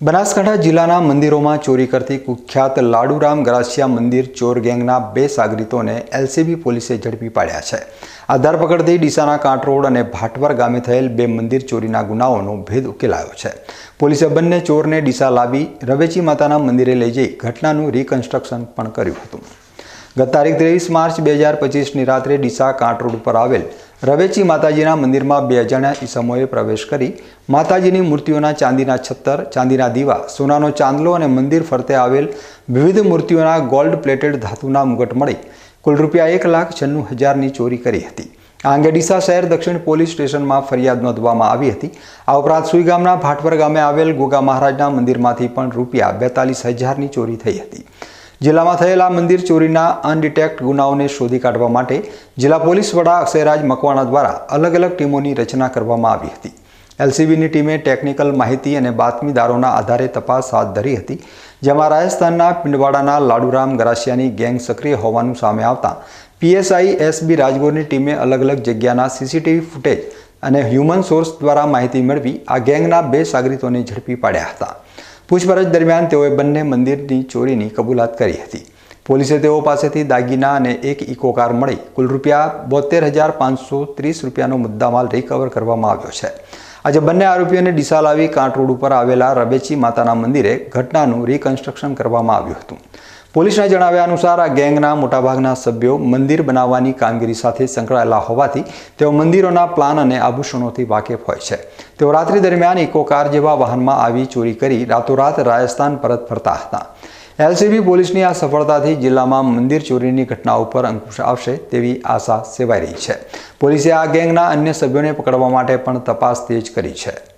બનાસકાંઠા જિલ્લાના મંદિરોમાં ચોરી કરતી કુખ્યાત લાડુરામ ગરાસિયા મંદિર ચોર ગેંગના બે સાગરીતોને એલસીબી પોલીસે ઝડપી પાડ્યા છે. આ ધરપકડથી ડીસાના કાંટ રોડ અને ભાટવર ગામે થયેલ બે મંદિર ચોરીના ગુનાઓનો ભેદ ઉકેલાયો છે. પોલીસે બંને ચોરને ડીસા લાવી રવેચી માતાના મંદિરે લઈ જઈ ઘટનાનું રિકન્સ્ટ્રક્શન પણ કર્યું હતું. ગત તારીખ ત્રેવીસ માર્ચ બે હજાર પચીસની રાત્રે ડીસા કાંટ રોડ ઉપર આવેલ રવેચી માતાજીના મંદિરમાં બે અજાણ્યા ઈસમોએ પ્રવેશ કરી. માતાજીની મૂર્તિઓના ચાંદીના છત્તર, ચાંદીના દીવા, સોનાનો ચાંદલો અને મંદિર ફરતે આવેલ વિવિધ મૂર્તિઓના ગોલ્ડ પ્લેટેડ ધાતુના મુગટ મળી. કુલ રૂપિયા એક લાખ છન્નું હજારની ચોરી કરી હતી. આ અંગે ડીસા શહેર દક્ષિણ પોલીસ સ્ટેશનમાં ફરિયાદ નોંધવામાં આવી હતી. આ ઉપરાંત સુઈ ગામના ભાટવર ગામે આવેલ ગોગા મહારાજના મંદિરમાંથી પણ રૂપિયા બેતાલીસ હજારની ચોરી થઈ હતી. જિલ્લામાં થયેલા મંદિર ચોરીના અનડિટેક્ટ ગુનાઓને શોધી કાઢવા માટે જિલ્લા પોલીસ વડા અક્ષયરાજ મકવાણા દ્વારા અલગ અલગ ટીમોની રચના કરવામાં આવી હતી. એલસીબીની ટીમે ટેકનિકલ માહિતી અને બાતમીદારોના આધારે તપાસ હાથ ધરી હતી, જેમાં રાજસ્થાનના પિંડવાડાના લાડુરામ ગરાસિયાની ગેંગ સક્રિય હોવાનું સામે આવતા પીએસઆઈ એસબી રાજગોરની ટીમે અલગ અલગ જગ્યાના સીસીટીવી ફૂટેજ અને હ્યુમન સોર્સ દ્વારા માહિતી મેળવી આ ગેંગના બે સાગરીતોને ઝડપી પાડ્યા હતા. પૂછપરછ દરમિયાન તેઓએ બંને મંદિરની ચોરીની કબૂલાત કરી હતી. પોલીસે તેઓ પાસેથી દાગીના અને એક ઇકો કાર મળી. કુલ રૂપિયા બોતેર હજાર પાંચસો ત્રીસ રૂપિયાનો મુદ્દામાલ રિકવર કરવામાં આવ્યો છે. આજે બંને આરોપીઓને ડીસા લાવી કાંટ રોડ ઉપર આવેલા રબેચી માતાના મંદિરે ઘટનાનું રિકન્સ્ટ્રક્શન કરવામાં આવ્યું હતું. પોલીસના જણાવ્યા અનુસાર આ ગેંગના મોટાભાગના સભ્યો મંદિર બનાવવાની કામગીરી સાથે સંકળાયેલા હોવાથી તેઓ મંદિરોના પ્લાન અને આભૂષણોથી વાકેફ હોય છે. તેઓ રાત્રિ દરમિયાન ઇકો કાર જેવા વાહનમાં આવી ચોરી કરી રાતોરાત રાજસ્થાન પરત ફરતા હતા. એલસીબી પોલીસની આ સફળતાથી જિલ્લામાં મંદિર ચોરીની ઘટના ઉપર અંકુશ આવશે તેવી આશા સેવાઈ રહી છે. પોલીસે આ ગેંગના અન્ય સભ્યોને પકડવા માટે પણ તપાસ તેજ કરી છે.